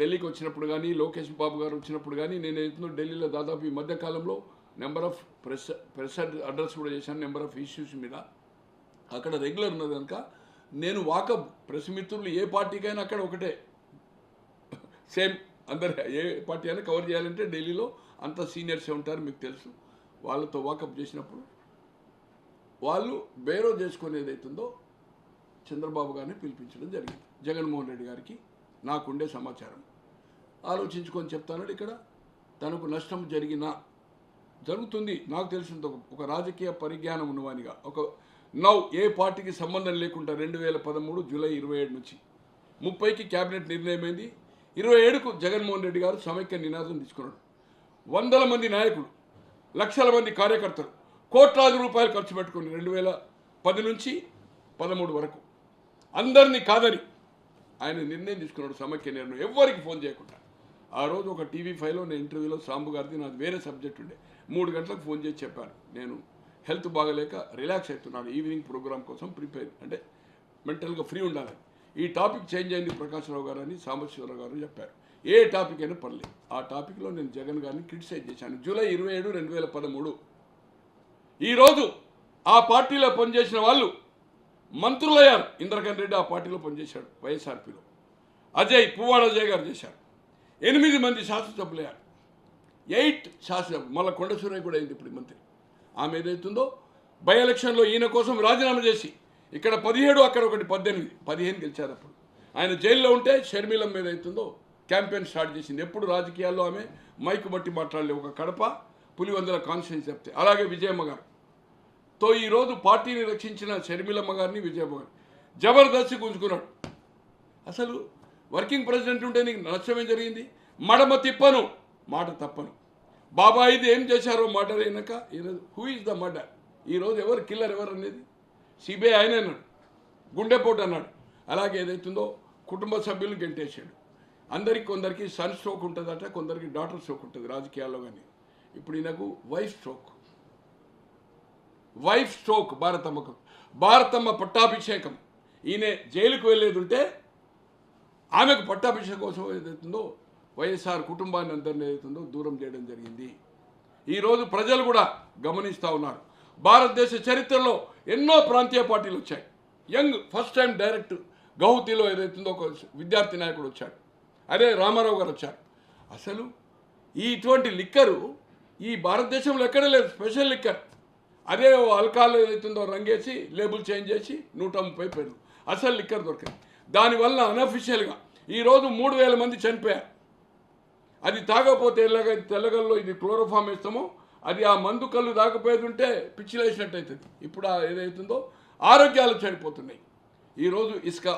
ఢిల్లీకి వచ్చినప్పుడు కానీ లోకేష్ బాబు గారు వచ్చినప్పుడు కానీ నేను ఏదో ఢిల్లీలో దాదాపు ఈ మధ్యకాలంలో number of press press address కూడా చేశాను నెంబర్ ఆఫ్ ఇష్యూస్ మీద. అక్కడ రెగ్యులర్ ఉన్నది కనుక నేను వాకప్ ప్రెస్ మిత్రులు ఏ పార్టీకైనా అక్కడ ఒకటే. సేమ్ అందరు ఏ పార్టీ అయినా కవర్ చేయాలంటే ఢిల్లీలో అంత సీనియర్సే ఉంటారు మీకు తెలుసు. వాళ్ళతో వాకప్ చేసినప్పుడు వాళ్ళు బేరో చేసుకుని ఏదైతుందో చంద్రబాబు గారిని పిలిపించడం జరిగింది. జగన్మోహన్ రెడ్డి గారికి నాకుండే సమాచారం. ఆలోచించుకొని చెప్తాను ఇక్కడ. తనకు నష్టం జరిగినా జరుగుతుంది. నాకు తెలిసినంత ఒక- రాజకీయ పరిజ్ఞానం ఉన్నవానిగా ఒక నౌ ఏ పార్టీకి సంబంధం లేకుండా రెండు వేల పదమూడు జూలై ఇరవై ఏడు నుంచి. ముప్పైకి కేబినెట్ నిర్ణయం ఇరవై ఏడుకు జగన్మోహన్ రెడ్డి గారు సమైక్య నినాదం తీసుకున్నాడు. వందల మంది నాయకులు లక్షల మంది కార్యకర్తలు కోట్లాది రూపాయలు ఖర్చు పెట్టుకుని రెండు వేల పది నుంచి పదమూడు వరకు. అందరినీ కాదని ఆయన నిర్ణయం తీసుకున్నాడు సమైక్య నిర్ణయం ఎవ్వరికి ఫోన్ చేయకుండా. ఆ రోజు ఒక టీవీ ఫైవ్లో నేను ఇంటర్వ్యూలో సాంబు గారిది నాది వేరే సబ్జెక్ట్ ఉండే. మూడు గంటలకు ఫోన్ చేసి చెప్పాను. నేను హెల్త్ బాగలేక రిలాక్స్ అవుతున్నాను. ఈవినింగ్ ప్రోగ్రామ్ కోసం ప్రిపేర్ అంటే మెంటల్గా ఫ్రీ ఉండాలని. ఈ టాపిక్ చేంజ్ అయింది ప్రకాశ్రావు గారు అని సాంబశివరావు గారు చెప్పారు. ఏ టాపిక్ అయినా పర్లేదు. ఆ టాపిక్లో నేను జగన్ గారిని క్రిటిసైజ్ చేశాను. జూలై ఇరవై ఏడు రెండు వేల పదమూడు. ఈరోజు ఆ పార్టీలో పనిచేసిన వాళ్ళు మంత్రులయ్యారు. ఇంద్రకరణ్ రెడ్డి ఆ పార్టీలో పనిచేశాడు వైఎస్ఆర్పీలో. అజయ్ పువ్వాడ అజయ్ గారు చేశారు. ఎనిమిది మంది శాసనసభ్యులయ్యారు ఎయిట్ శాసనసభ మళ్ళీ కొండ కూడా అయింది ఇప్పుడు మంత్రి. ఆమె ఏదైతుందో బై ఎలక్షన్లో ఈయన కోసం రాజీనామా చేసి ఇక్కడ పదిహేడు అక్కడ ఒకటి పద్దెనిమిది పదిహేను గెలిచారు అప్పుడు. ఆయన జైల్లో ఉంటే షర్మిలం మీద అవుతుందో క్యాంపెయిన్ స్టార్ట్ చేసింది. ఎప్పుడు రాజకీయాల్లో ఆమె మైకు బట్టి మాట్లాడలే. ఒక కడప పులివందల కాన్స్టిట్యూన్స్ చెప్తే. అలాగే విజయమ్మ గారు. తో ఈరోజు పార్టీని రక్షించిన షర్మిలమ్మ గారిని విజయమ్మ గారిని జబర్దస్త్ గుంజుకున్నాడు అసలు వర్కింగ్ ప్రెసిడెంట్ ఉంటే నీకు నష్టమేం జరిగింది. మడమ తిప్పను. మాట తప్పను. బాబా ఇది ఏం చేశారో మర్డర్ అయినాక ఈరోజు హూ ఇస్ ద మర్డర్ ఈరోజు ఎవరు కిల్లర్ ఎవరు అనేది సిబిఐ ఆయన అన్నాడు. గుండెపోటు అన్నాడు. అలాగే ఏదైతుందో కుటుంబ సభ్యులను గెంటేశాడు. అందరికి కొందరికి సన్ స్ట్రోక్ ఉంటుందట కొందరికి డాటర్ స్ట్రోక్ ఉంటుంది రాజకీయాల్లో కానీ ఇప్పుడు ఈయనకు వైఫ్ స్ట్రోక్ వైఫ్ స్ట్రోక్ భారతమ్మకు. భారతమ్మ పట్టాభిషేకం. ఈయన జైలుకు వెళ్ళేది ఉంటే ఆమెకు పట్టాభిషేకం కోసం ఏదైతుందో వైఎస్ఆర్ కుటుంబాన్ని అందరిని ఏదైతుందో దూరం చేయడం జరిగింది. ఈరోజు ప్రజలు కూడా గమనిస్తూ ఉన్నారు. భారతదేశ చరిత్రలో ఎన్నో ప్రాంతీయ పార్టీలు వచ్చాయి. యంగ్ ఫస్ట్ టైం డైరెక్ట్ గౌహతిలో ఏదైతుందో ఒక విద్యార్థి నాయకుడు వచ్చాడు. అదే రామారావు గారు వచ్చారు. అసలు ఈ ఇటువంటి లిక్కరు ఈ భారతదేశంలో ఎక్కడ లేదు. Special liquor. అదే ఓ ఏదైతుందో రంగేసి లేబుల్ చేంజ్ చేసి నూట ముప్పై పేర్లు. అసలు లిక్కర్ దొరికింది దానివల్ల అనఫిషియల్గా ఈరోజు మూడు వేల మంది చనిపోయారు. అది తాగకపోతే ఎలాగ తెల్లగల్లో ఇది క్లోరోఫామ్ ఇస్తామో అది ఆ మందు కళ్ళు తాగపోయేది ఉంటే పిచ్చిలేసినట్టు అవుతుంది ఇప్పుడు ఏదైతుందో ఆరోగ్యాలు చెడిపోతున్నాయి. ఈరోజు ఇసుక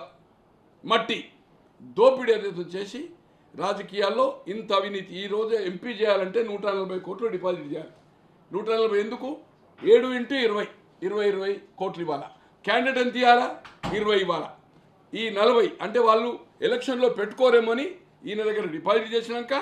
మట్టి దోపిడీ ఏదైతే చేసి రాజకీయాల్లో ఇంత అవినీతి. ఈ ఎంపీ చేయాలంటే నూట నలభై కోట్లు డిపాజిట్ చేయాలి. నూట నలభై ఎందుకు? ఏడు ఇంటూ ఇరవై. ఇరవై ఇరవై కోట్లు ఇవ్వాలా? క్యాండిడేట్ ఎంత ఇవ్వాలా? ఇరవై ఇవ్వాలా? ఈ నలభై అంటే వాళ్ళు ఎలక్షన్లో పెట్టుకోరేమని ఈయన దగ్గర డిపాజిట్ చేసినాక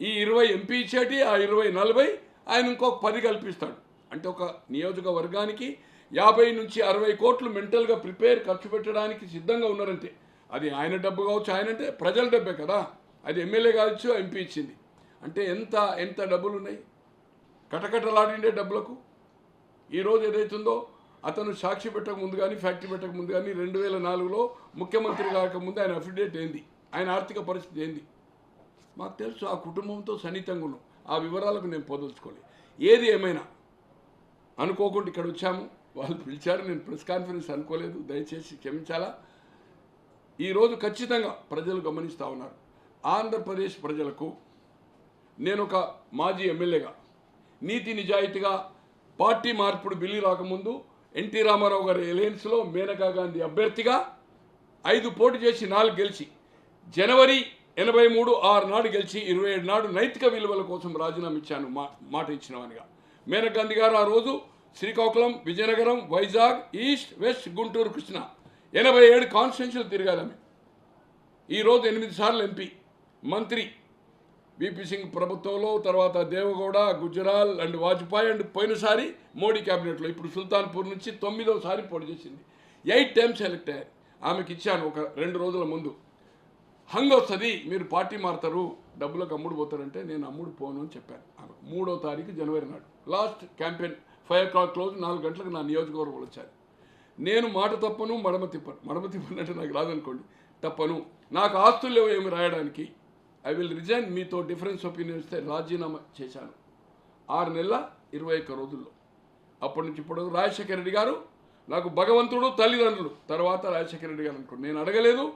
ఈ ఇరవై ఎంపీ ఇచ్చేటి ఆ ఇరవై నలభై ఆయన ఇంకో పది కల్పిస్తాడు. అంటే ఒక నియోజకవర్గానికి యాభై నుంచి అరవై కోట్లు మెంటల్గా ప్రిపేర్ ఖర్చు పెట్టడానికి సిద్ధంగా ఉన్నారంటే అది ఆయన డబ్బు కావచ్చు ఆయన అంటే ప్రజల డబ్బే కదా. అది ఎమ్మెల్యే కావచ్చు ఎంపీ ఇచ్చింది. అంటే ఎంత ఎంత డబ్బులు ఉన్నాయి కటకటలాడిండే డబ్బులకు. ఈరోజు ఏదైతుందో అతను సాక్షి పెట్టక ముందు కానీ ఫ్యాక్టరీ పెట్టక ముందు కానీ రెండు వేల నాలుగులో ముఖ్యమంత్రి కాకముందు ఆయన అఫిడేట్ ఏంది? ఆయన ఆర్థిక పరిస్థితి ఏంది? మాకు తెలుసు ఆ కుటుంబంతో సన్నిహితంగా ఉన్నాం. ఆ వివరాలకు నేను పొదలుచుకోలే ఏది ఏమైనా అనుకోకుండా ఇక్కడ వచ్చాము. వాళ్ళు పిలిచారు నేను ప్రెస్ కాన్ఫరెన్స్ అనుకోలేదు. దయచేసి క్షమించాలా? ఈరోజు ఖచ్చితంగా ప్రజలు గమనిస్తూ ఉన్నారు. ఆంధ్రప్రదేశ్ ప్రజలకు నేను ఒక మాజీ ఎమ్మెల్యేగా నీతి నిజాయితీగా పార్టీ మార్పుడు బిల్లు రాకముందు ఎన్టీ రామారావు గారి ఎలయన్స్లో మేనకా గాంధీ అభ్యర్థిగా ఐదు పోటీ చేసి నాలుగు గెలిచి జనవరి ఎనభై మూడు ఆరు నాడు గెలిచి ఇరవై ఏడు నాడు నైతిక విలువల కోసం రాజీనామా ఇచ్చాను మా మాట ఇచ్చినవానిగా. మేనకా గాంధీ గారు ఆ రోజు శ్రీకాకుళం విజయనగరం వైజాగ్ ఈస్ట్ వెస్ట్ గుంటూరు కృష్ణ ఎనభై ఏడు కాన్స్టిట్యూన్సీలు తిరగాలమే ఈరోజు ఎనిమిది సార్లు ఎంపీ మంత్రి బీపీ సింగ్ ప్రభుత్వంలో తర్వాత దేవగౌడ గుజరాల్ అండ్ వాజ్పేయి అండ్ పోయినసారి మోడీ క్యాబినెట్లో. ఇప్పుడు సుల్తాన్పూర్ నుంచి తొమ్మిదోసారి పోటీ చేసింది. ఎయిట్ టైమ్స్ సెలెక్ట్ అయ్యారు. ఆమెకి ఇచ్చాను ఒక రెండు రోజుల ముందు. హంగ్ వస్తుంది మీరు పార్టీ మారుతారు డబ్బులకు అమ్ముడు పోతారంటే నేను అమ్ముడు పోను అని చెప్పాను ఆమెకు. మూడో తారీఖు జనవరి నాడు. Last campaign five o'clock close నాలుగు గంటలకు నా నియోజకవర్గంలో వచ్చాను నేను మాట తప్పను మడమ తిప్పను. మడమ తిప్పనంటే నాకు రాదనుకోండి. తప్పను. నాకు ఆస్తులు లేవు ఏమి రాయడానికి. ఐ విల్ రిజైన్ మీతో డిఫరెన్స్ ఒపీనియన్ ఇస్తే రాజీనామా చేశాను. ఆరు నెలల ఇరవై ఒక్క రోజుల్లో. అప్పటి నుంచి ఇప్పుడు రాజశేఖర రెడ్డి గారు నాకు భగవంతుడు తల్లిదండ్రులు. తర్వాత రాజశేఖర రెడ్డి గారు అనుకోండి. నేను అడగలేదు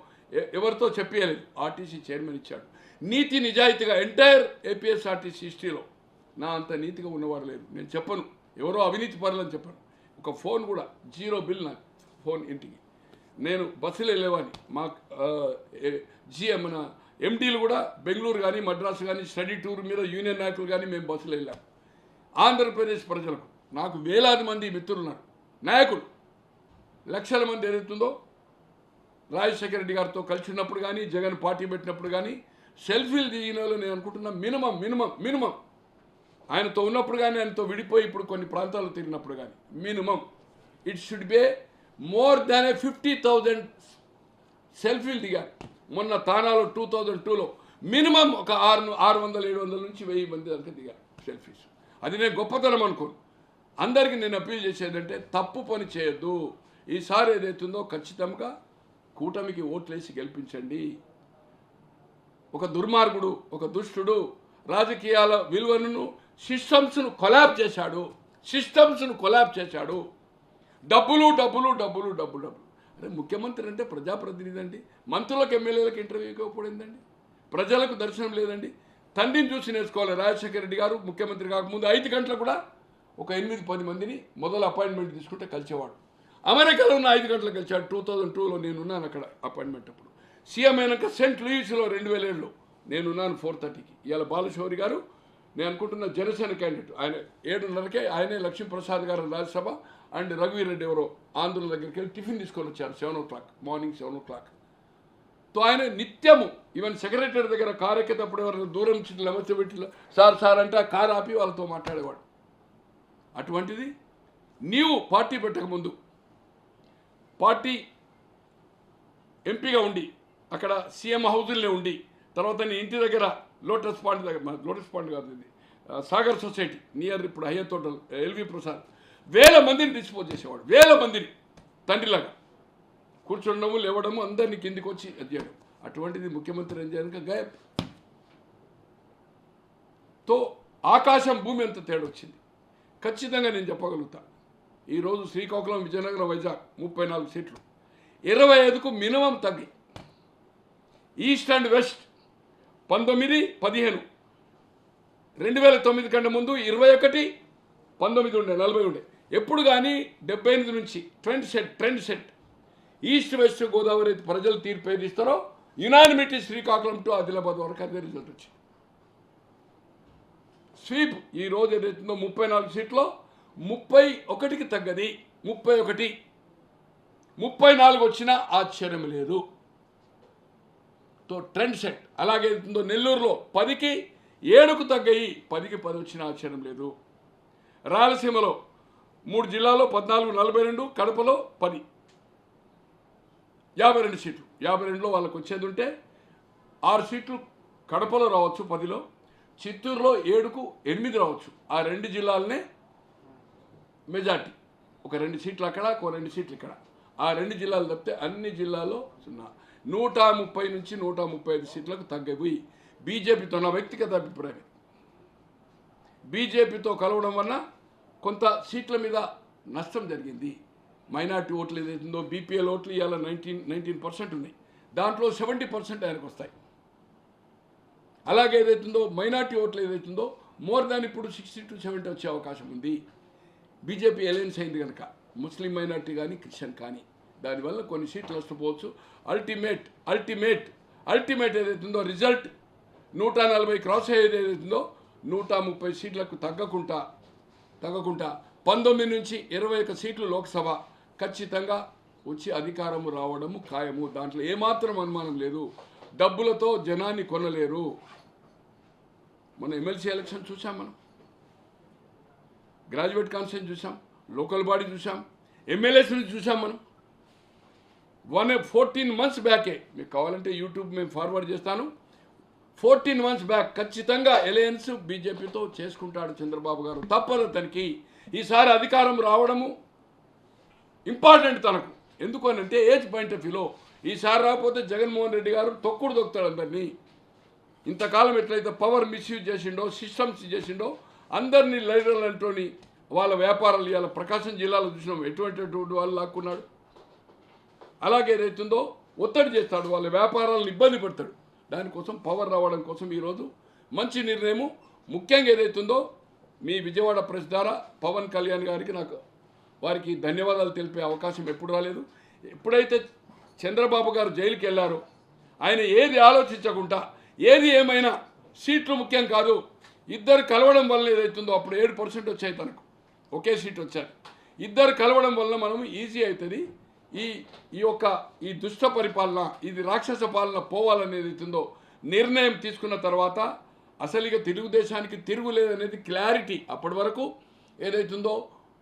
ఎవరితో చెప్పేయలేదు. ఆర్టీసీ చైర్మన్ ఇచ్చాడు. నీతి నిజాయితీగా ఎంటైర్ ఏపీఎస్ఆర్టీసీ హిస్టరీలో నా అంత నీతిగా ఉన్నవారు లేరు నేను చెప్పను. ఎవరో అవినీతి పరులని చెప్పాను. ఒక ఫోన్ కూడా జీరో బిల్ నాకు ఫోన్ ఇంటికి. నేను బస్సులో వెళ్ళేవాడిని. మా జిఎం మన ఎండీలు కూడా బెంగళూరు కానీ మద్రాసు కానీ స్టడీ టూర్ మీద యూనియన్ నాయకులు కానీ మేము బస్సులు వెళ్ళాం. ఆంధ్రప్రదేశ్ ప్రజలకు నాకు వేలాది మంది మిత్రులు ఉన్నారు నాయకులు. లక్షల మంది ఏదైతుందో రాజశేఖర రెడ్డి గారితో కలిసి ఉన్నప్పుడు కానీ జగన్ పార్టీ పెట్టినప్పుడు కానీ సెల్ఫీలు దిగిన వాళ్ళు నేను అనుకుంటున్నా మినిమం మినిమం మినిమం. ఆయనతో ఉన్నప్పుడు కానీ ఆయనతో విడిపోయి ఇప్పుడు కొన్ని ప్రాంతాలు తిరిగినప్పుడు కానీ minimum. It should be more than a fifty thousand సెల్ఫీలు దిగారు. మొన్న తానాలో టూ థౌజండ్ టూలో మినిమం ఒక ఆరు ఆరు వందల ఏడు వందల నుంచి వెయ్యి మంది దాకా దిగారు సెల్ఫీస్ అది నేను గొప్పతనం అనుకోను. అందరికీ నేను అప్పీల్ చేసేదంటే తప్పు పని చేయొద్దు. ఈసారి ఏదైతుందో ఖచ్చితంగా కూటమికి ఓట్లేసి గెలిపించండి. ఒక దుర్మార్గుడు ఒక దుష్టుడు రాజకీయాల విలువలను సిస్టమ్స్ను కొలాబ్ చేశాడు. సిస్టమ్స్ను కొలాబ్ చేశాడు. డబ్బులు డబ్బులు డబ్బులు డబ్బులు డబ్బులు. ముఖ్యమంత్రి అంటే ప్రజాప్రతినిధి అండి. మంత్రులకు ఎమ్మెల్యేలకు ఇంటర్వ్యూ ఇవ్వకపోయిందండి ప్రజలకు దర్శనం లేదండి. తండ్రిని చూసి నేర్చుకోవాలి. రాజశేఖర రెడ్డి గారు ముఖ్యమంత్రి కాకముందు ఐదు గంటలకు కూడా ఒక ఎనిమిది పది మందిని మొదలు అపాయింట్మెంట్ తీసుకుంటే కలిసేవాడు. అమెరికాలో ఉన్న ఐదు గంటలకు కలిసాడు టూ థౌజండ్ టూలో నేనున్నాను అక్కడ అపాయింట్మెంట్ అప్పుడు. సీఎం అయినాక సెంట్ లూయిస్లో రెండు వేల ఏడులో నేనున్నాను ఫోర్ థర్టీకి. ఇవాళ బాలశౌరి గారు నేను అనుకుంటున్న జనసేన క్యాండిడేట్ ఆయన ఏడున్నరకే ఆయనే లక్ష్మీప్రసాద్ గారు రాజ్యసభ అండ్ రఘువీరెడ్డి ఎవరో ఆంధ్రుల దగ్గరికి వెళ్ళి టిఫిన్ తీసుకొని వచ్చారు seven o'clock morning seven o'clock. తో ఆయన నిత్యము ఈవెన్ సెక్రటరీ దగ్గర కారు ఎక్కేటప్పుడు ఎవరైనా దూరం నుంచి లెమర్చి పెట్టి సార్ సార్ అంటే ఆ కారు ఆపి వాళ్ళతో మాట్లాడేవాడు. అటువంటిది నీవు పార్టీ పెట్టకముందు పార్టీ ఎంపీగా ఉండి అక్కడ సీఎం హౌజుల్నే ఉండి తర్వాత నీ ఇంటి దగ్గర లోటస్ పాండ్ దగ్గర లోటస్ పాండ్ కాదు ఇది. సాగర్ సొసైటీ నియర్ ఇప్పుడు హయ్యత్ హోటల్ ఎల్వి ప్రసాద్. వేల మందిని డిస్పోజ్ చేసేవాడు వేల మందిని తండ్రిలాగా. కూర్చుండము లేవడము అందరినీ కిందికి వచ్చి అది చేయడం. అటువంటిది ముఖ్యమంత్రి ఏం చేయడానికి గాయబ్తో ఆకాశం భూమి అంత తేడా వచ్చింది. ఖచ్చితంగా నేను చెప్పగలుగుతా. ఈరోజు శ్రీకాకుళం విజయనగరం వైజాగ్ ముప్పై నాలుగు సీట్లు. ఇరవై ఐదుకు మినిమం తగ్గి. ఈస్ట్ అండ్ వెస్ట్ పంతొమ్మిది పదిహేను. రెండు వేల తొమ్మిది కంటే ముందు ఇరవై ఒకటి పంతొమ్మిది ఉండే నలభై ఉండే. ఎప్పుడు కానీ డెబ్బై ఎనిమిది నుంచి trend set trend set. East west Godavari ప్రజలు తీర్పు ఏది ఇస్తారో యునానిమిటీ శ్రీకాకుళం టు ఆదిలాబాద్ వరకు అదే రిజల్ట్ వచ్చింది. స్వీప్ ఈ రోజు ఏదైతుందో ముప్పై నాలుగు సీట్లో ముప్పై ఒకటికి తగ్గది. ముప్పై ఒకటి. ముప్పై నాలుగు వచ్చినా ఆశ్చర్యం లేదు. తో ట్రెండ్ సెట్. అలాగే ఉందో నెల్లూరులో పదికి ఏడుకు తగ్గాయి పదికి పది వచ్చిన ఆశ్చర్యం లేదు. రాయలసీమలో మూడు జిల్లాలో పద్నాలుగు నలభై రెండు కడపలో పది. యాభై రెండు సీట్లు. యాభై రెండులో వాళ్ళకి వచ్చేది ఉంటే ఆరు సీట్లు కడపలో రావచ్చు పదిలో చిత్తూరులో ఏడుకు ఎనిమిది రావచ్చు. ఆ రెండు జిల్లాలనే మెజార్టీ. ఒక రెండు సీట్లు అక్కడ ఒక రెండు సీట్లు ఇక్కడ. ఆ రెండు జిల్లాలు తప్పితే అన్ని జిల్లాల్లో సున్నా. నూట ముప్పై నుంచి నూట ముప్పై ఐదు సీట్లకు తగ్గిపోయి బీజేపీతో నా వ్యక్తిగత అభిప్రాయం బీజేపీతో కలవడం వలన కొంత సీట్ల మీద నష్టం జరిగింది. మైనార్టీ ఓట్లు ఏదైతుందో బీపీఎల్ ఓట్లు ఇవాళ నైన్టీన్ నైన్టీన్ పర్సెంట్ ఉన్నాయి. దాంట్లో సెవెంటీ పర్సెంట్ ఆయనకు వస్తాయి. అలాగే ఏదైతుందో మైనార్టీ ఓట్లు ఏదైతుందో మోర్ దాన్ ఇప్పుడు సిక్స్టీ టు సెవెంటీ వచ్చే అవకాశం ఉంది. బీజేపీ అలయన్స్ అయింది కనుక ముస్లిం మైనార్టీ కానీ క్రిస్టియన్ కానీ దానివల్ల కొన్ని సీట్లు నష్టపోవచ్చు. అల్టిమేట్ అల్టిమేట్ అల్టిమేట్ ఏదైతుందో రిజల్ట్ నూట నలభై క్రాస్ అయ్యేది ఏదైతుందో నూట ముప్పై సీట్లకు తగ్గకుండా తగ్గకుండా పంతొమ్మిది నుంచి ఇరవై ఒక సీట్లు లోక్సభ. ఖచ్చితంగా వచ్చి అధికారము రావడము ఖాయము. దాంట్లో ఏమాత్రం అనుమానం లేదు. డబ్బులతో జనాన్ని కొనలేరు. మన ఎమ్మెల్సీ ఎలక్షన్ చూసాం మనం. గ్రాడ్యుయేట్ కాన్స్టిట్యూషన్ చూసాం లోకల్ బాడీ చూసాం ఎమ్మెల్యేస్ని చూసాం మనం. వన్ ఫోర్టీన్ మంత్స్ బ్యాకే మీకు కావాలంటే యూట్యూబ్ మేము ఫార్వర్డ్ చేస్తాను. ఫోర్టీన్ మంత్స్ బ్యాక్ ఖచ్చితంగా ఎలయన్స్ బీజేపీతో చేసుకుంటాడు చంద్రబాబు గారు. తప్పదు తనకి. ఈసారి అధికారం రావడము ఇంపార్టెంట్ తనకు. ఎందుకు అంటే ఏజ్ పాయింట్ ఆఫ్ వ్యూలో ఈసారి రాకపోతే జగన్మోహన్ రెడ్డి గారు తొక్కుడు దొక్కుతాడు అందరినీ. ఇంతకాలం ఎట్లయితే పవర్ మిస్యూజ్ చేసిండో సిస్టమ్స్ చేసిండో అందరినీ లీడర్లు వాళ్ళ వ్యాపారాలు ఇవాళ ప్రకాశం జిల్లాలో చూసినాం. ఎటువంటి ఎటువంటి వాళ్ళు లాక్కున్నాడు? అలాగే ఏదైతుందో ఒత్తిడి చేస్తాడు వాళ్ళ వ్యాపారాలను ఇబ్బంది పెడతాడు. దానికోసం పవర్ రావడం కోసం ఈరోజు మంచి నిర్ణయము. ముఖ్యంగా ఏదైతుందో మీ విజయవాడ ప్రెస్ ద్వారా పవన్ కళ్యాణ్ గారికి నాకు వారికి ధన్యవాదాలు తెలిపే అవకాశం ఎప్పుడు రాలేదు. ఎప్పుడైతే చంద్రబాబు గారు జైలుకి వెళ్ళారో ఆయన ఏది ఆలోచించకుండా ఏది ఏమైనా సీట్లు ముఖ్యం కాదు ఇద్దరు కలవడం వల్ల ఏదైతుందో అప్పుడు ఏడు పర్సెంట్ వచ్చాయి తనకు. ఒకే సీట్ వచ్చారు. ఇద్దరు కలవడం వల్ల మనం ఈజీ అవుతుంది. ఈ ఈ యొక్క ఈ దుష్ట పరిపాలన ఇది రాక్షస పాలన పోవాలనేది ఉందో నిర్ణయం తీసుకున్న తర్వాత అసలు ఇక తెలుగుదేశానికి తిరుగులేదనేది క్లారిటీ అప్పటి వరకు ఏదైతుందో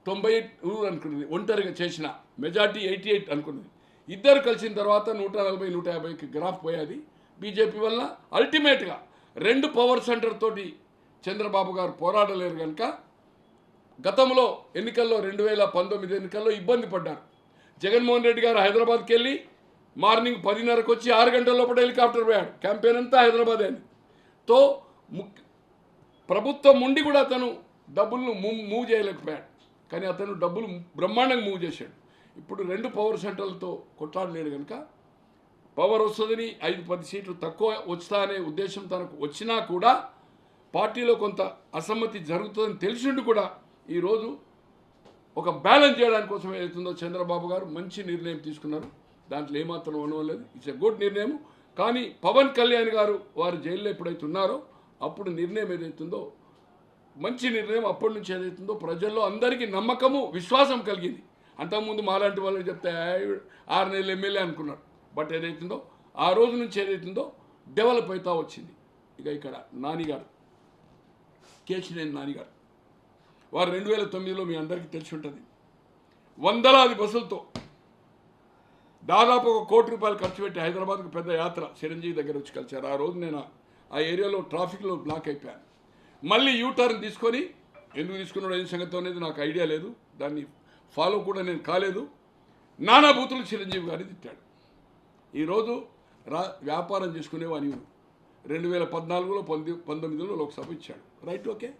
తొంభై ఎయిట్ అనుకున్నది ఒంటరిగా చేసిన మెజార్టీ ఎయిటీ ఎయిట్ అనుకున్నది. ఇద్దరు కలిసిన తర్వాత నూట నలభై నూట యాభైకి గ్రాఫ్ పోయేది. బీజేపీ వల్ల అల్టిమేట్గా రెండు పవర్ సెంటర్ తోటి చంద్రబాబు గారు పోరాడలేరు కనుక గతంలో ఎన్నికల్లో రెండు వేల పంతొమ్మిది ఎన్నికల్లో ఇబ్బంది పడ్డారు. జగన్మోహన్ రెడ్డి గారు హైదరాబాద్కి వెళ్ళి మార్నింగ్ పదిన్నరకు వచ్చి ఆరు గంటల లోపల హెలికాప్టర్ పోయాడు. క్యాంపెయిన్ అంతా హైదరాబాద్ అని తో ముక్ ప్రభుత్వం ఉండి కూడా అతను డబ్బులను మూవ్ మూవ్ చేయలేకపోయాడు. కానీ అతను డబ్బులు బ్రహ్మాండంగా మూవ్ చేశాడు. ఇప్పుడు రెండు పవర్ సెంటర్లతో కొట్లాడలేడు కనుక పవర్ వస్తుందని ఐదు పది సీట్లు తక్కువ వస్తా అనే ఉద్దేశం తనకు వచ్చినా కూడా పార్టీలో కొంత అసమ్మతి జరుగుతుందని తెలిసిండు కూడా ఈరోజు ఒక బ్యాలెన్స్ చేయడానికి కోసం ఏదైతుందో చంద్రబాబు గారు మంచి నిర్ణయం తీసుకున్నారు. దాంట్లో ఏమాత్రం ఉండవలేదు ఇట్స్ ఎ గుడ్ నిర్ణయం కానీ పవన్ కళ్యాణ్ గారు వారు జైల్లో ఎప్పుడైతే ఉన్నారో అప్పుడు నిర్ణయం ఏదైతుందో మంచి నిర్ణయం అప్పటి నుంచి ఏదైతుందో ప్రజల్లో అందరికీ నమ్మకము విశ్వాసం కలిగింది. అంతకుముందు మాలాంటి వాళ్ళు చెప్తే ఆరు నెలలు ఎమ్మెల్యే అనుకున్నారు. బట్ ఏదైతుందో ఆ రోజు నుంచి ఏదైతుందో డెవలప్ అవుతా వచ్చింది. ఇక ఇక్కడ నానిగారు కేశినేని నానిగారు. వారు రెండు వేల తొమ్మిదిలో మీ అందరికీ తెలిసి ఉంటుంది. వందలాది బస్సులతో దాదాపు ఒక కోటి రూపాయలు ఖర్చు పెట్టి హైదరాబాద్కు పెద్ద యాత్ర చిరంజీవి దగ్గర వచ్చి కలిశారు. ఆ రోజు నేను ఆ ఏరియాలో ట్రాఫిక్లో బ్లాక్ అయిపోయాను. మళ్ళీ యూటర్న్ తీసుకొని ఎందుకు తీసుకున్నాడు ఏం సంగతి అనేది నాకు ఐడియా లేదు. దాన్ని ఫాలో కూడా నేను కాలేదు. నానా బూతులు చిరంజీవి గారిని తిట్టాడు. ఈరోజు రా వ్యాపారం చేసుకునేవాని రెండు వేల పద్నాలుగులో పంది పంతొమ్మిదిలో లోక్సభ ఇచ్చాడు. Right okay?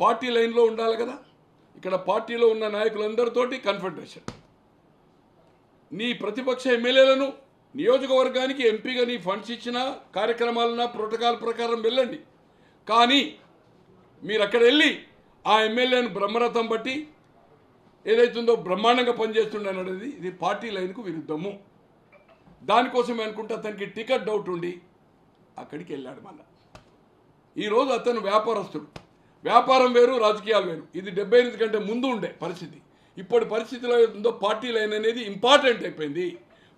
పార్టీ లైన్లో ఉండాలి కదా. ఇక్కడ పార్టీలో ఉన్న నాయకులందరితోటి కన్ఫంట్రేషన్ నీ ప్రతిపక్ష ఎమ్మెల్యేలను నియోజకవర్గానికి ఎంపీగా నీ ఫండ్స్ ఇచ్చిన కార్యక్రమాలన్న ప్రోటోకాల్ ప్రకారం వెళ్ళండి. కానీ మీరు అక్కడ వెళ్ళి ఆ ఎమ్మెల్యేను బ్రహ్మరథం బట్టి ఏదైతుందో బ్రహ్మాండంగా పనిచేస్తుండనది ఇది పార్టీ లైన్కు విరుద్ధము. దానికోసం అనుకుంటే అతనికి టికెట్ డౌట్ ఉండి అక్కడికి వెళ్ళాడు మళ్ళా. ఈరోజు అతను వ్యాపారస్తుడు. వ్యాపారం వేరు రాజకీయాలు వేరు. ఇది డెబ్బై ఎనిమిది కంటే ముందు ఉండే పరిస్థితి. ఇప్పటి పరిస్థితిలో ఉందో పార్టీ లైన్ అనేది ఇంపార్టెంట్ అయిపోయింది.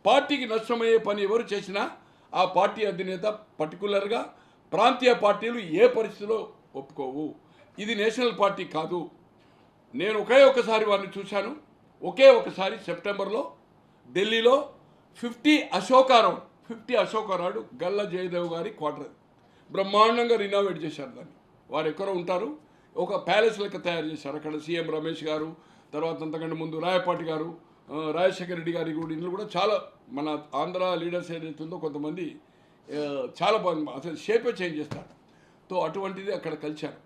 పార్టీకి నష్టమయ్యే పని ఎవరు చేసినా ఆ పార్టీ అధినేత పర్టికులర్గా ప్రాంతీయ పార్టీలు ఏ పరిస్థితిలో ఒప్పుకోవు. ఇది నేషనల్ పార్టీ కాదు. నేను ఒకే ఒకసారి వారిని చూశాను. ఒకే ఒకసారి సెప్టెంబర్లో ఢిల్లీలో ఫిఫ్టీ అశోకారావు ఫిఫ్టీ అశోకారాడు గల్ల జయదేవ్ గారి క్వార్టర్. బ్రహ్మాండంగా రినోవేట్ చేశారు దాన్ని. వారు ఎక్కడో ఉంటారు. ఒక ప్యాలెస్ లెక్క తయారు చేశారు. అక్కడ సీఎం రమేష్ గారు తర్వాత అంతకంటే ముందు రాయపాటి గారు రాజశేఖర రెడ్డి గారి కూడా ఇంట్లో కూడా చాలా మన ఆంధ్ర లీడర్స్ ఏదైతుందో కొంతమంది చాలా బాగా అసలు షేపే చేంజ్ చేస్తారు. తో అటువంటిది అక్కడ కలిశారు.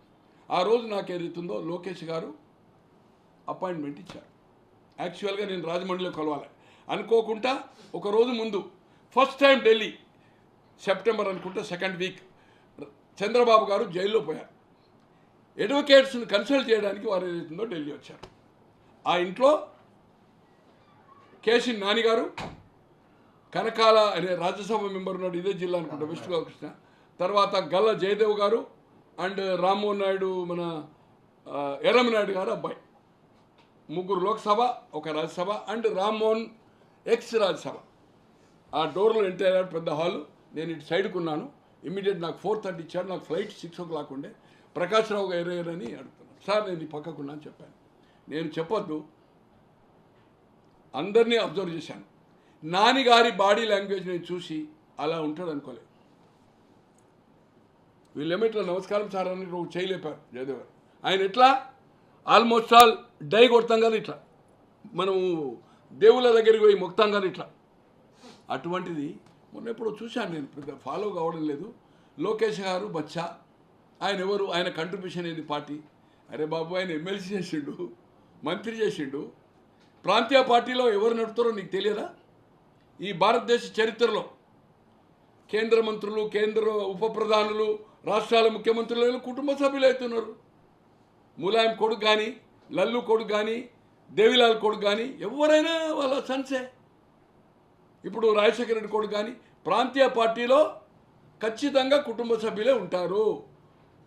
ఆ రోజు నాకు ఏదైతుందో లోకేష్ గారు అపాయింట్మెంట్ ఇచ్చారు. యాక్చువల్గా నేను రాజమండ్రిలో కలవాలి. అనుకోకుండా ఒక రోజు ముందు ఫస్ట్ టైం ఢిల్లీ సెప్టెంబర్ అనుకుంటా సెకండ్ వీక్ చంద్రబాబు గారు జైల్లో పోయారు. అడ్వకేట్స్ని కన్సల్ట్ చేయడానికి వారు ఏదైతుందో ఢిల్లీ వచ్చారు. ఆ ఇంట్లో కేసీ నాని గారు కనకాల అనే రాజ్యసభ మెంబర్ ఉన్నాడు ఇదే జిల్లా అనుకుంటా వెస్ట్ గోకృష్ణ తర్వాత గల్ల జయదేవ్ గారు అండ్ రామ్మోహన్ నాయుడు మన ఆ, గారు అబ్బాయి. ముగ్గురు లోక్సభ ఒక రాజ్యసభ అండ్ రామ్మోహన్ ఎక్స్ రాజ్యసభ. ఆ డోర్లో ఎంటర్ అయ్యాడు పెద్ద హాలు. నేను ఇటు సైడ్కున్నాను ఇమీడియట్ నాకు ఫోర్ థర్టీ ఇచ్చాడు నాకు ఫ్లైట్ సిక్స్ ఓ క్లాక్ ఉండే. ప్రకాష్ రావు గారు అని అడుగుతున్నాను. సార్ నేను ఈ పక్కకున్నా అని చెప్పాను. నేను చెప్పొద్దు. అందరినీ అబ్జర్వ్ చేశాను. నాని గారి బాడీ లాంగ్వేజ్ నేను చూసి అలా ఉంటాడు అనుకోలేదు. వీళ్ళు ఏమిట్లా నమస్కారం సార్ అని రోజు చేయలేపారు జయదేవ్ ఆయన ఎట్లా? ఆల్మోస్ట్ ఆల్ డై కొడతాం కానీ ఇట్లా. మనము దేవుళ్ళ దగ్గరికి పోయి మొక్తాం కానీ ఇట్లా. అటువంటిది మొన్న ఎప్పుడో చూశాను నేను పెద్ద ఫాలో కావడం లేదు. లోకేష్ గారు బచ్చా ఆయన ఎవరు ఆయన కంట్రిబ్యూషన్ ఏంది పార్టీ? అరే బాబు ఆయన ఎమ్మెల్సీ చేసిండు మంత్రి చేసిండు. ప్రాంతీయ పార్టీలో ఎవరు నడుపుతారో నీకు తెలియదా? ఈ భారతదేశ చరిత్రలో కేంద్ర మంత్రులు కేంద్ర ఉప ప్రధానులు రాష్ట్రాల ముఖ్యమంత్రులు కుటుంబ సభ్యులు అవుతున్నారు. ములాయం కొడుకు కానీ లల్లు కొడుకు కానీ దేవిలాల్ కొడుకు కానీ ఎవరైనా వాళ్ళ సన్సే ఇప్పుడు రాజశేఖర రెడ్డి కొడుకు కానీ ప్రాంతీయ పార్టీలో ఖచ్చితంగా కుటుంబ సభ్యులే ఉంటారు.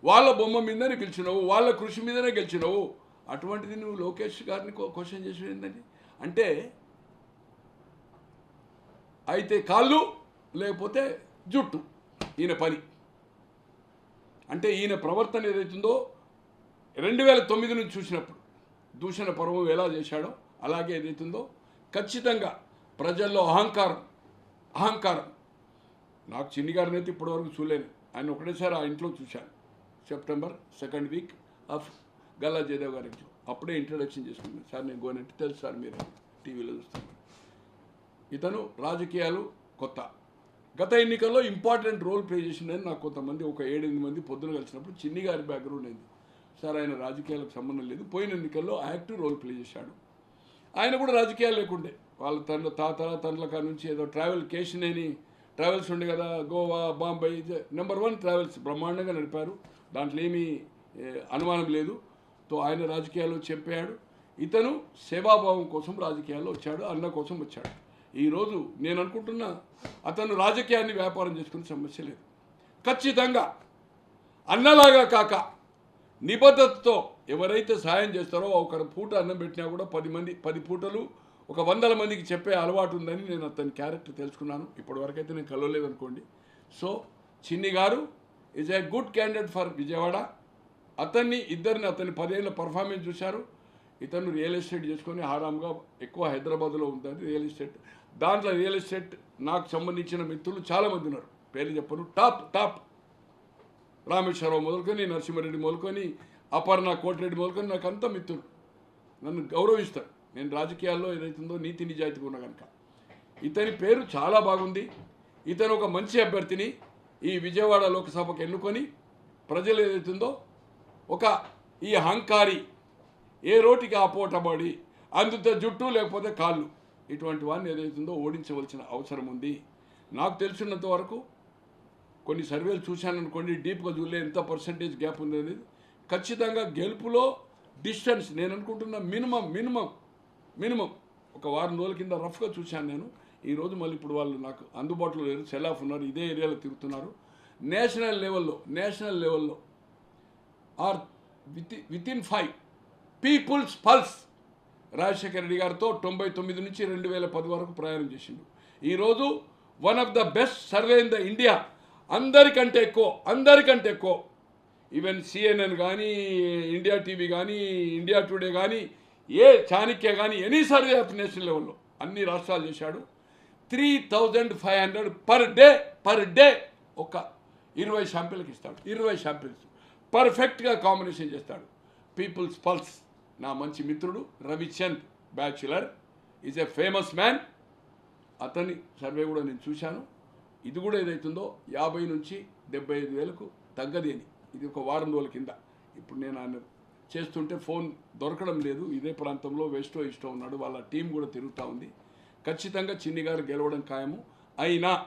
వాళ్ళ బొమ్మ మీదనే గెలిచినవు వాళ్ళ కృషి మీదనే గెలిచినవు. అటువంటిది నువ్వు లోకేష్ గారిని క్వశ్చన్ చేసి ఏంటండి అంటే అయితే కాళ్ళు లేకపోతే జుట్టు ఈయన పని. అంటే ఈయన ప్రవర్తన ఏదైతుందో రెండు వేల తొమ్మిది నుంచి చూసినప్పుడు దూషణ పర్వం ఎలా చేశాడో అలాగే ఏదైతుందో ఖచ్చితంగా ప్రజల్లో అహంకారం అహంకారం. నాకు చిన్ని గారిని అయితే ఇప్పటివరకు చూడలేను ఆయన ఒకటేసారి ఆ ఇంట్లో చూశాను. September second week of Galla Jayadev గారి ఇంట్లో. అప్పుడే ఇంట్రడక్షన్ చేసుకున్నాను సార్ నేను గోనంటే తెలుసు సార్ మీరు టీవీలో చూస్తాను ఇతను రాజకీయాలు కొత్త. గత ఎన్నికల్లో ఇంపార్టెంట్ రోల్ ప్లే చేసిందని నాకు కొంతమంది ఒక ఏడెనిమిది మంది పొద్దున కలిసినప్పుడు చిన్ని గారి బ్యాక్గ్రౌండ్ అయింది సార్ ఆయన రాజకీయాలకు సంబంధం లేదు. పోయిన ఎన్నికల్లో యాక్టివ్ రోల్ ప్లే చేశాడు. ఆయన కూడా రాజకీయాలు లేకుండే. వాళ్ళ తన తాతల తండ్రుల కాడ నుంచి ఏదో ట్రావెల్ కేశినేని ట్రావెల్స్ ఉండే కదా Goa Bombay number one travels బ్రహ్మాండంగా నడిపారు. దాంట్లో ఏమీ అనుమానం లేదు. తో ఆయన రాజకీయాల్లో చెప్పాడు. ఇతను సేవాభావం కోసం రాజకీయాల్లో వచ్చాడు అన్న కోసం వచ్చాడు. ఈరోజు నేను అనుకుంటున్నా అతను రాజకీయాన్ని వ్యాపారం చేసుకునే సమస్య లేదు. ఖచ్చితంగా అన్నలాగా కాక నిబద్ధతతో ఎవరైతే సాయం చేస్తారో ఒకరు పూట అన్నం పెట్టినా కూడా పది మంది పది పూటలు ఒక వందల మందికి చెప్పే అలవాటు ఉందని నేను అతని క్యారెక్టర్ తెలుసుకున్నాను. ఇప్పటివరకు అయితే నేను కలవలేదు అనుకోండి సో చిన్ని గారు is a good candidate for Vijayawada. అతన్ని ఇద్దరిని అతని పదేళ్ళ పర్ఫార్మెన్స్ చూశారు. ఇతను రియల్ ఎస్టేట్ చేసుకొని ఆరాంగా ఎక్కువ హైదరాబాద్లో ఉంటుంది రియల్ ఎస్టేట్ దాంట్లో రియల్ ఎస్టేట్ నాకు సంబంధించిన మిత్రులు చాలామంది ఉన్నారు. పేర్లు చెప్పను. Top top. రామేశ్వరరావు మొదలుకొని నరసింహారెడ్డి మొదలుకొని అపర్ణ కోటిరెడ్డి మొదలుకొని నాకు అంత మిత్రులు. నన్ను గౌరవిస్తారు. నేను రాజకీయాల్లో ఏదైతుందో నీతి నిజాయితీగా ఉన్నా కనుక ఇతని పేరు చాలా బాగుంది. ఇతను ఒక మంచి అభ్యర్థిని. ఈ విజయవాడ లోక్సభకు ఎన్నుకొని ప్రజలు ఏదైతుందో ఒక ఈ అహంకారి ఏ రోటికి ఆపోటబడి అందుతో జుట్టు లేకపోతే కాళ్ళు ఇటువంటి వాడిని ఏదైతుందో ఓడించవలసిన అవసరం ఉంది. నాకు తెలిసినంత వరకు కొన్ని సర్వేలు చూశాను అనుకోండి డీప్గా చూడలే ఎంత పర్సంటేజ్ గ్యాప్ ఉంది అనేది. ఖచ్చితంగా గెలుపులో డిస్టెన్స్ నేను అనుకుంటున్న మినిమం మినిమం మినిమం ఒక వారం రోజుల కింద రఫ్గా చూశాను నేను. ఈరోజు మళ్ళీ ఇప్పుడు వాళ్ళు నాకు అందుబాటులో లేరు సెల్ ఆఫ్ ఉన్నారు ఇదే ఏరియాలో తిరుగుతున్నారు. నేషనల్ లెవెల్లో నేషనల్ లెవెల్లో or with with in five peoples pulse Rajasekhara Reddy గారితో తొంభై తొమ్మిది నుంచి రెండు వేల పది వరకు ప్రయాణం చేసిండు. ఈరోజు one of the best survey in the India. అందరికంటే ఎక్కువ అందరికంటే ఎక్కువ. ఈవెన్ సిఎన్ఎన్ కానీ ఇండియా టీవీ కానీ ఇండియా టుడే కానీ ఏ చాణక్య కానీ ఎనీ సర్వే ఆఫ్ నేషనల్ లెవెల్లో అన్ని రాష్ట్రాలు చేశాడు. Three thousand five hundred per day per day ఒక ఇరవై షాంపిల్కి ఇస్తాడు. ఇరవై షాంపిల్స్ పర్ఫెక్ట్గా కాంబినేషన్ చేస్తాడు. పీపుల్స్ పల్స్ నా మంచి మిత్రుడు Ravichand bachelor is a famous man అతని సర్వే కూడా నేను చూశాను. ఇది కూడా ఏదైతుందో యాభై నుంచి డెబ్బై ఐదు వేలకు తగ్గదేని. ఇది ఒక వారం రోజుల కింద. ఇప్పుడు నేను ఆయన చేస్తుంటే ఫోన్ దొరకడం లేదు. ఇదే ప్రాంతంలో వెస్టో ఇష్టం ఉన్నాడు. వాళ్ళ టీం కూడా తిరుగుతూ ఉంది. ఖచ్చితంగా చిన్ని గారు గెలవడం ఖాయము. అయినా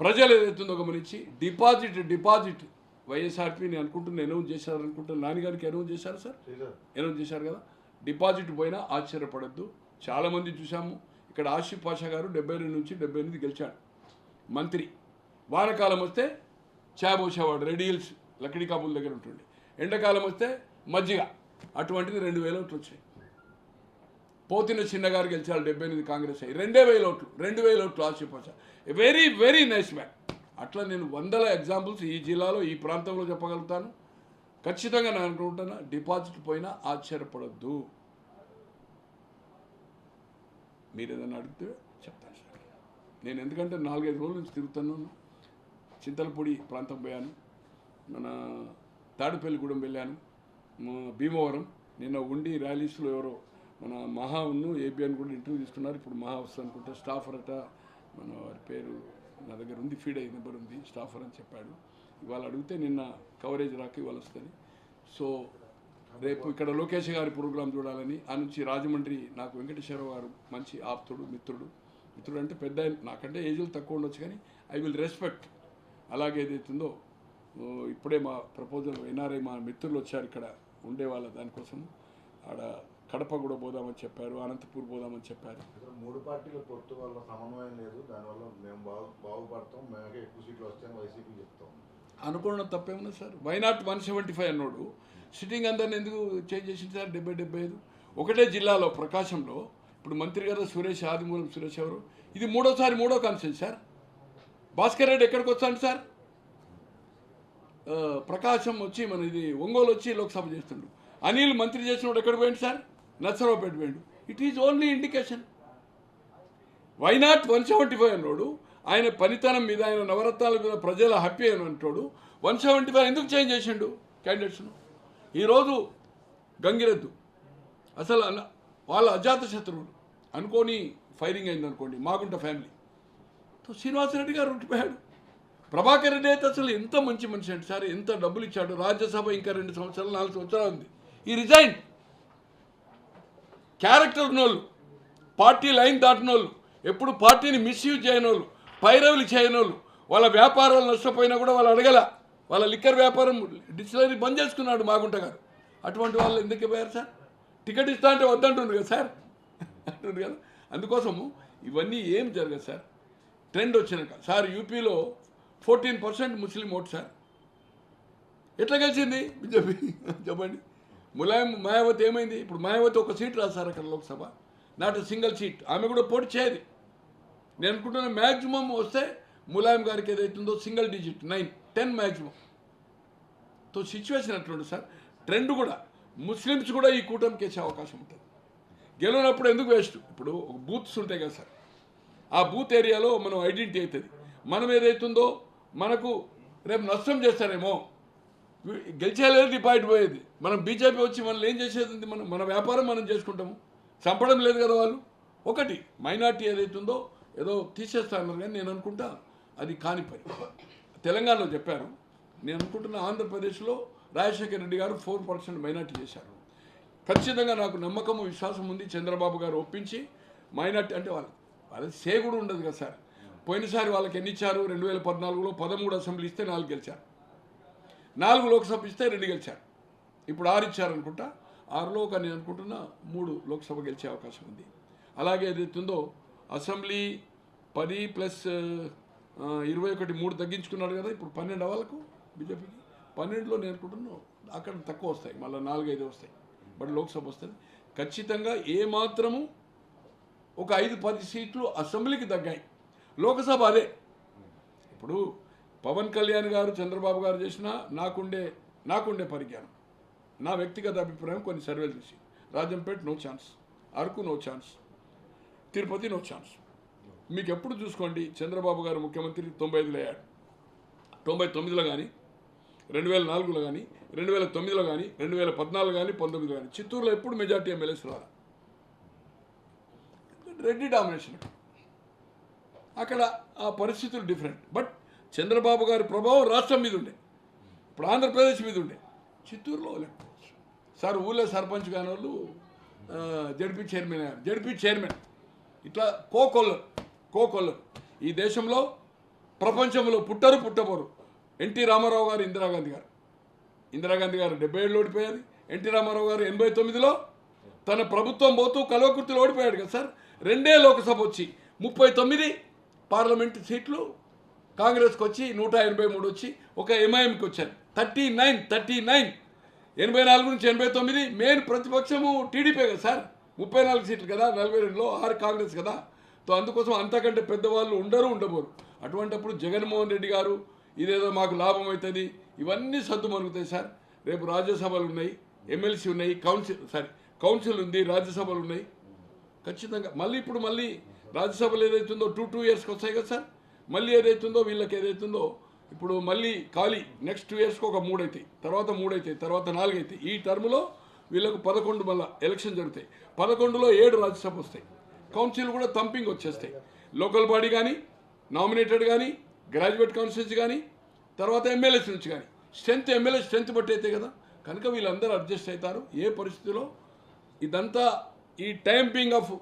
ప్రజలు ఏదైతుందో గమనించి డిపాజిట్ డిపాజిట్. వైఎస్ఆర్పి నేను అనుకుంటున్నా అనౌన్స్ చేశారు అనుకుంటున్నా. నాన్నగారికి అనౌన్స్ చేశారు సార్? అనౌన్స్ చేశారు కదా. డిపాజిట్ పోయినా ఆశ్చర్యపడద్దు. చాలామంది చూసాము ఇక్కడ ఆసిఫ్ పాషా గారు డెబ్బై రెండు నుంచి డెబ్బై ఎనిమిది గెలిచాడు. మంత్రి. వానకాలం వస్తే చాబోసేవాడు రెడీ హిల్స్ లక్కడి కాపుల దగ్గర ఉంటుండే. ఎండాకాలం వస్తే మజ్జిగ. అటువంటిది రెండు వేల ఓట్లు వచ్చాయి. పోతిన చిన్నగారు గెలిచారు డెబ్బై ఎనిమిది కాంగ్రెస్ అయ్యి. రెండే వేల ఓట్లు రెండు వేల ఓట్లు Asif very very nice man అట్లా నేను వందల ఎగ్జాంపుల్స్ ఈ జిల్లాలో ఈ ప్రాంతంలో చెప్పగలుగుతాను. ఖచ్చితంగా నేను అనుకుంటున్నా డిపాజిట్ పోయినా ఆశ్చర్యపడద్దు. మీరు ఏదైనా అడిగితే నేను ఎందుకంటే నాలుగైదు రోజుల నుంచి తిరుగుతున్నాను. చింతలపూడి ప్రాంతం పోయాను. మన తాడుపల్లిగూడెం వెళ్ళాను. భీమవరం. నిన్న ఉండి ర్యాలీస్లో ఎవరో మన మహా ఉన్ను ఏబిఎన్ కూడా ఇంటర్వ్యూ తీసుకున్నారు. ఇప్పుడు మహా వస్తుంది అనుకుంటా స్టాఫర్ అట మన వారి పేరు నా దగ్గర ఉంది ఫీడ్ అయ్యి నెంబర్ ఉంది స్టాఫర్ అని చెప్పాడు. ఇవాళ అడిగితే నిన్న కవరేజ్ రాక ఇవాళ వస్తుంది. సో రేపు ఇక్కడ లోకేష్ గారి ప్రోగ్రాం చూడాలని ఆ నుంచి రాజమండ్రి నాకు వెంకటేశ్వర గారు మంచి ఆప్తుడు మిత్రుడు. మిత్రుడు అంటే పెద్ద నాకంటే ఏజ్లు తక్కువ ఉండొచ్చు కానీ ఐ విల్ రెస్పెక్ట్. అలాగే ఏదైతుందో ఇప్పుడే మా ప్రపోజల్ ఎన్ఆర్ఐ మా మిత్రులు వచ్చారు ఇక్కడ ఉండే వాళ్ళ దానికోసం. ఆడ కడప కూడా పోదామని చెప్పారు అనంతపూర్ పోదామని చెప్పారు. మూడు పార్టీల పొత్తు వల్ల సమన్వయం లేదు దానివల్ల మేము బాగు బాగుపడతాం మేమే ఎక్కువ సీట్లు వస్తాయని వైసీపీ చెప్తాం. అనుకోవడం తప్పేమన్నా sir? Why not one seventy five అన్నాడు. సిట్టింగ్ అందరిని ఎందుకు చేంజ్ చేసింది సార్? డెబ్బై డెబ్బై ఐదు. ఒకటే జిల్లాలో ప్రకాశంలో ఇప్పుడు మంత్రి గారు సురేష్ ఆదిమూలం సురేష్ ఎవరు? ఇది మూడోసారి మూడో కాన్సెన్స్ సార్. భాస్కర్ రెడ్డి ఎక్కడికి వచ్చాను సార్? ప్రకాశం వచ్చి మన ఇది ఒంగోలు వచ్చి లోక్సభ చేస్తుండు అనిల్ మంత్రి చేసినప్పుడు ఎక్కడ పోయింది సార్? నచ్చరావుపేట పోయిండు. It is only indication why not one seventy five అన్నాడు. ఆయన పనితనం మీద ఆయన నవరత్నాల మీద ప్రజల హ్యాపీ అని అంటాడు. వన్ సెవెంటీ ఫైవ్ ఎందుకు చేంజ్ చేసిండు క్యాండిడేట్స్ను ఈరోజు గంగిరెద్దు. అసలు అన్న- వాళ్ళ అజాత శత్రువులు. అనుకోని ఫైరింగ్ అయింది అనుకోండి మాగుంట ఫ్యామిలీ శ్రీనివాసరెడ్డి గారు ఉండిపోయాడు. ప్రభాకర్ రెడ్డి అయితే అసలు ఎంత మంచి మనిషి అంటే సార్ ఎంత డబ్బులు ఇచ్చాడు. రాజ్యసభ ఇంకా రెండు సంవత్సరాలు నాలుగు సంవత్సరాలు ఉంది. ఈ రిజైన్ క్యారెక్టర్ ఉన్నోళ్ళు పార్టీ లైన్ దాటినోళ్ళు ఎప్పుడు పార్టీని మిస్యూజ్ చేయనోళ్ళు పైరవులు చేయనోళ్ళు వాళ్ళ వ్యాపారాలు నష్టపోయినా కూడా వాళ్ళు అడగల. వాళ్ళ లిక్కర్ వ్యాపారం డిస్టిలరీ బంద్ చేసుకున్నాడు మాగుంట గారు. అటువంటి వాళ్ళు ఎందుకు పోయారు సార్? టికెట్ ఇస్తా అంటే వద్దంటుండ్రు కదా సార్? అంటుండ్రు కదా. అందుకోసము ఇవన్నీ ఏం జరగదు సార్. ట్రెండ్ వచ్చినాక సార్ యూపీలో fourteen percent Muslim vote sir. ఎట్లా గెలిచింది బీజేపీ? చెప్పండి. ములాయం మాయావతి ఏమైంది? ఇప్పుడు మాయావతి ఒక సీట్ రాదు సార్ అక్కడ లోక్సభ. Not single seat. ఆమె కూడా పోటీ చేయదు. నేను అనుకుంటున్న మ్యాక్సిమం వస్తే ములాయం గారికి ఏదైతుందో single digit nine ten maximum తో సిచ్యువేషన్ అట్లుంది సార్. ట్రెండ్ కూడా. ముస్లిమ్స్ కూడా ఈ కూటమికి వేసే అవకాశం ఉంటుంది. గెలవనప్పుడు ఎందుకు వేస్ట్? ఇప్పుడు ఒక బూత్స్ ఉంటాయి కదా సార్. ఆ బూత్ ఏరియాలో మనం ఐడెంటిటీ అవుతుంది. మనం ఏదైతుందో మనకు రేపు నష్టం చేస్తారేమో. గెలిచేలేదు పాయింట్ పోయేది. మనం బీజేపీ వచ్చి మనల్ని ఏం చేసేది మనం మన వ్యాపారం మనం చేసుకుంటాము. చంపడం లేదు కదా వాళ్ళు? ఒకటి మైనార్టీ ఏదైతుందో ఏదో తీసేస్తా అన్నారు కానీ నేను అనుకుంటా అది కాని పని. తెలంగాణలో చెప్పారు నేను అనుకుంటున్న ఆంధ్రప్రదేశ్లో రాజశేఖర రెడ్డి గారు ఫోర్ పర్సెంట్ మైనార్టీ చేశారు. ఖచ్చితంగా నాకు నమ్మకము విశ్వాసం ఉంది. చంద్రబాబు గారు ఒప్పించి మైనార్టీ అంటే వాళ్ళ వాళ్ళది సే కూడా ఉండదు కదా సార్. పోయినసారి వాళ్ళకి ఎన్ని ఇచ్చారు? రెండు వేల పద్నాలుగులో పదమూడు అసెంబ్లీ ఇస్తే నాలుగు గెలిచారు. నాలుగు లోక్సభ ఇస్తే రెండు గెలిచారు. ఇప్పుడు ఆరు ఇచ్చారు అనుకుంటా. ఆరులో ఒక నేను అనుకుంటున్నా మూడు లోక్సభ గెలిచే అవకాశం ఉంది. అలాగే ఏదైతుందో అసెంబ్లీ పది ప్లస్ ఇరవై ఒకటి మూడు తగ్గించుకున్నాడు కదా ఇప్పుడు పన్నెండు అవ్వాలకు బీజేపీకి. పన్నెండులో నేను అనుకుంటున్నాను అక్కడ తక్కువ వస్తాయి మళ్ళీ నాలుగైదు వస్తాయి. బట్ లోక్సభ వస్తుంది ఖచ్చితంగా ఏ మాత్రము ఒక ఐదు పది సీట్లు అసెంబ్లీకి తగ్గాయి. లోకసభ అదే. ఇప్పుడు పవన్ కళ్యాణ్ గారు చంద్రబాబు గారు చేసిన నాకుండే నాకుండే పరిజ్ఞానం. నా వ్యక్తిగత అభిప్రాయం కొన్ని సర్వేలు చూసి. Rajampet no chance Araku no chance Tirupati no chance. మీకు ఎప్పుడు చూసుకోండి చంద్రబాబు గారు ముఖ్యమంత్రి తొంభై ఐదులో అయ్యాడు. తొంభై తొమ్మిదిలో కానీ రెండు వేల నాలుగులో కానీ రెండు వేల తొమ్మిదిలో కానీ రెండు వేల పద్నాలుగు కానీ పంతొమ్మిదిలో కానీ చిత్తూరులో ఎప్పుడు మెజార్టీ ఎమ్మెల్యేస్ రాలా. రెడ్డి డామినేషన్. అక్కడ ఆ పరిస్థితులు డిఫరెంట్ బట్ చంద్రబాబు గారి ప్రభావం రాష్ట్రం మీద ఉండే. ఇప్పుడు ఆంధ్రప్రదేశ్ మీద ఉండే. చిత్తూరులో లేకపోవచ్చు సార్ ఊళ్ళో సర్పంచ్ కాని వాళ్ళు జడ్పీ చైర్మన్ జడ్పీ చైర్మన్. ఇట్లా కోకొల్లరు కోకొల్లరు. ఈ దేశంలో ప్రపంచంలో పుట్టరు పుట్టబోరు. ఎన్టీ రామారావు గారు ఇందిరాగాంధీ గారు. ఇందిరాగాంధీ గారు డెబ్బై ఏళ్ళు ఓడిపోయారు. ఎన్టీ రామారావు గారు ఎనభై తొమ్మిదిలో తన ప్రభుత్వం పోతూ కల్వకుర్తిలో ఓడిపోయాడు కదా సార్. రెండే లోక్సభ వచ్చి ముప్పై తొమ్మిది పార్లమెంట్ సీట్లు కాంగ్రెస్కి వచ్చి నూట ఎనభై మూడు వచ్చి ఒక ఎంఐఎంకి వచ్చారు. Thirty nine thirty nine. ఎనభై నాలుగు నుంచి ఎనభై తొమ్మిది మెయిన్ ప్రతిపక్షము టీడీపీ కదా సార్. ముప్పై నాలుగు సీట్లు కదా నలభై రెండులో ఆరు కాంగ్రెస్ కదా. సో అందుకోసం అంతకంటే పెద్దవాళ్ళు ఉండరు ఉండబోరు. అటువంటప్పుడు జగన్మోహన్ రెడ్డి గారు ఇదేదో మాకు లాభం అవుతుంది ఇవన్నీ సద్దు మరుగుతాయి సార్. రేపు రాజ్యసభలు ఉన్నాయి ఎమ్మెల్సీ ఉన్నాయి కౌన్సిల్ సారీ కౌన్సిల్ ఉంది రాజ్యసభలు ఉన్నాయి. ఖచ్చితంగా మళ్ళీ ఇప్పుడు మళ్ళీ రాజ్యసభలో ఏదైతుందో టూ టూ ఇయర్స్కి వస్తాయి కదా సార్? మళ్ళీ ఏదైతుందో వీళ్ళకి ఏదైతుందో ఇప్పుడు మళ్ళీ ఖాళీ నెక్స్ట్ టూ ఇయర్స్కి ఒక మూడు అవుతాయి తర్వాత మూడు అవుతాయి తర్వాత నాలుగు అవుతాయి ఈ టర్మ్లో వీళ్ళకు పదకొండు మళ్ళీ ఎలక్షన్ జరుగుతాయి. పదకొండులో ఏడు రాజ్యసభ వస్తాయి. కౌన్సిల్ కూడా తంపింగ్ వచ్చేస్తాయి. లోకల్ బాడీ కానీ నామినేటెడ్ కానీ గ్రాడ్యుయేట్ కౌన్సిల్స్ కానీ తర్వాత ఎమ్మెల్యేస్ నుంచి కానీ స్ట్రెంత్ ఎమ్మెల్యే స్ట్రెంత్ బట్టి అయితే కదా. కనుక వీళ్ళందరూ అడ్జస్ట్ అవుతారు. ఏ పరిస్థితిలో? ఇదంతా ఈ టైంపింగ్ ఆఫ్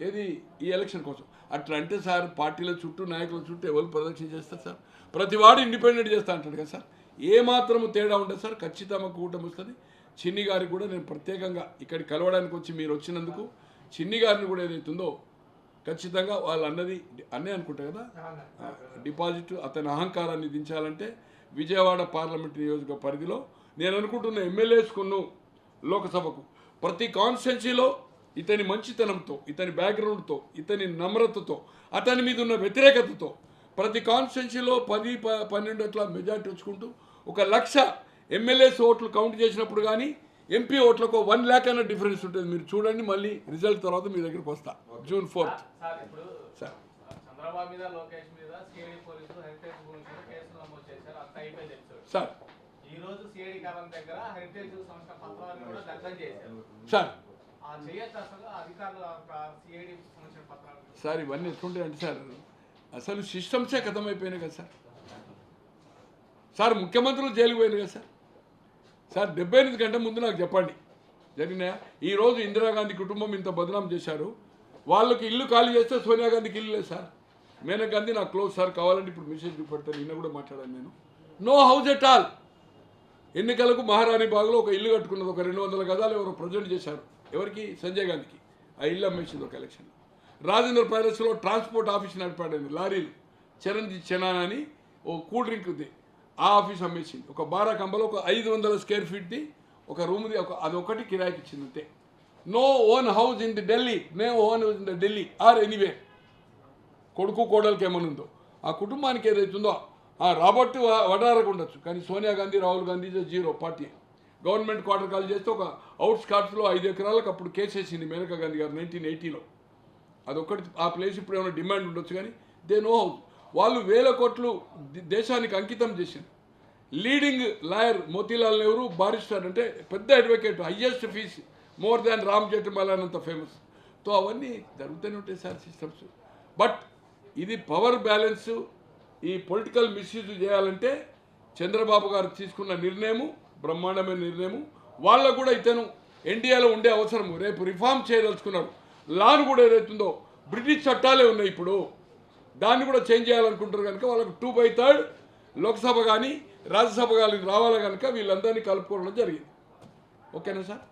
ఏది? ఈ ఎలక్షన్ కోసం. అట్లా అంటే సార్ పార్టీల చుట్టూ నాయకుల చుట్టూ ఎవరు ప్రదక్షిణ చేస్తారు సార్? ప్రతి వాడు ఇండిపెండెంట్ చేస్తా అంటాడు కదా సార్. ఏ మాత్రము తేడా ఉండదు సార్. ఖచ్చితంగా కూటమి వస్తుంది. చిన్ని గారికి కూడా నేను ప్రత్యేకంగా ఇక్కడికి కలవడానికి వచ్చి మీరు వచ్చినందుకు చిన్ని గారిని కూడా ఏదైతుందో ఖచ్చితంగా వాళ్ళు అన్నది అన్నే అనుకుంటా కదా? డిపాజిట్ అతని అహంకారాన్ని దించాలంటే విజయవాడ పార్లమెంట్ నియోజక పరిధిలో నేను అనుకుంటున్న ఎమ్మెల్యేస్కును లోకసభకు. ప్రతి కాన్స్టిట్యున్సీలో ఇతని మంచితనంతో ఇతని బ్యాక్గ్రౌండ్తో ఇతని నమ్రతతో అతని మీద ఉన్న వ్యతిరేకతతో ప్రతి కాన్స్టిట్యున్సీలో పది ప- పన్నెండు అట్లా మెజార్టీ వచ్చుకుంటూ ఒక లక్ష ఎమ్మెల్యేస్ ఓట్లు కౌంట్ చేసినప్పుడు కానీ ఎంపీ ఓట్లకు వన్ ల్యాక్ అన్న డిఫరెన్స్ ఉంటుంది. మీరు చూడండి మళ్ళీ రిజల్ట్ తర్వాత మీ దగ్గరికి వస్తా. జూన్ ఫోర్త్ సార్ ఇప్పుడు సార్. సార్. సార్ ఇవన్నీ ఎట్లుంటాయి అంటే సార్ అసలు సిస్టమ్సే కథమైపోయినాయి కదా సార్. సార్ ముఖ్యమంత్రులు జైలుకు పోయినారు కదా సార్. సార్ డెబ్బై ఎనిమిది గంటల ముందు నాకు చెప్పండి. జరిగిన ఈరోజు ఇందిరాగాంధీ కుటుంబం ఇంత బదనాం చేశారు. వాళ్ళకి ఇల్లు ఖాళీ చేస్తే సోనియా గాంధీకి ఇల్లు లేదు సార్. మేనకా గాంధీ నాకు క్లోజ్ సార్ కావాలంటే ఇప్పుడు మెసేజ్ పెడతాను నిన్న కూడా మాట్లాడాను నేను. No house at all. ఎన్నికలకు మహారాణి బాగ్లో ఒక ఇల్లు కట్టుకున్నది ఒక రెండు వందల గదాలు ఎవరు ప్రజెంట్ చేశారు. ఎవరికి? సంజయ్ గాంధీకి. ఆ ఇల్లు అమ్మేసింది ఒక ఎలక్షన్లో రాజేంద్ర ప్యాలెస్లో ట్రాన్స్పోర్ట్ ఆఫీస్ నడిపాడైంది లారీలు. చిరంజీవి చెనాన్ అని ఓ కూల్ డ్రింక్ ఉంది ఆ ఆఫీస్ అమ్మేసింది. ఒక బారా కంబలో ఒక ఐదు వందల స్క్వేర్ ఫీట్ది ఒక రూమ్ది ఒక అదొకటి కిరాయికి ఇచ్చింది అంతే. No own house in the Delhi. No own house in the Delhi. Or anyway. కొడుకు కోడలికి ఏమనుందో ఆ కుటుంబానికి ఏదైతుందో ఆ రాబర్ట్ వడారకు ఉండొచ్చు కానీ Sonia Gandhi Rahul Gandhi zero party. Government quarter call చేస్తే ఒక అవుట్స్కాట్స్లో ఐదు ఎకరాలకు అప్పుడు కేసేసింది మేనకా గాంధీ గారు నైన్టీన్ ఎయిటీలో. అదొకటి ఆ ప్లేస్ ఇప్పుడు ఏమైనా డిమాండ్ ఉండొచ్చు కానీ దే నో హౌస్ వాళ్ళు వేల కోట్లు దేశానికి అంకితం చేసింది. Leading lawyer Motilal Nehru barrister అంటే పెద్ద advocate highest fees more than Ram Jethmalani అంత ఫేమస్. సో అవన్నీ జరుగుతూనే ఉంటాయి సార్ సిస్టమ్స్. బట్ ఇది పవర్ బ్యాలెన్స్ ఈ పొలిటికల్ మిస్యూజ్ చేయాలంటే చంద్రబాబు గారు తీసుకున్న నిర్ణయము బ్రహ్మాండమైన నిర్ణయము. వాళ్ళకు కూడా ఇతను ఎన్డీఏలో ఉండే అవసరం రేపు రిఫార్మ్ చేయదలుచుకున్నారు లాను కూడా ఏదైతుందో బ్రిటిష్ చట్టాలే ఉన్నాయి ఇప్పుడు. దాన్ని కూడా చేంజ్ చేయాలనుకుంటారు కనుక వాళ్ళకు టూ బై థర్డ్ లోక్సభ కానీ రాజ్యసభ కానీ రావాలి కనుక వీళ్ళందరినీ కలుపుకోవడం జరిగింది. ఓకేనా సార్?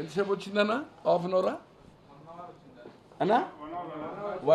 ఎంతసేపు వచ్చిందన్నా? హాఫ్ అన్ అవరా? అన్నా?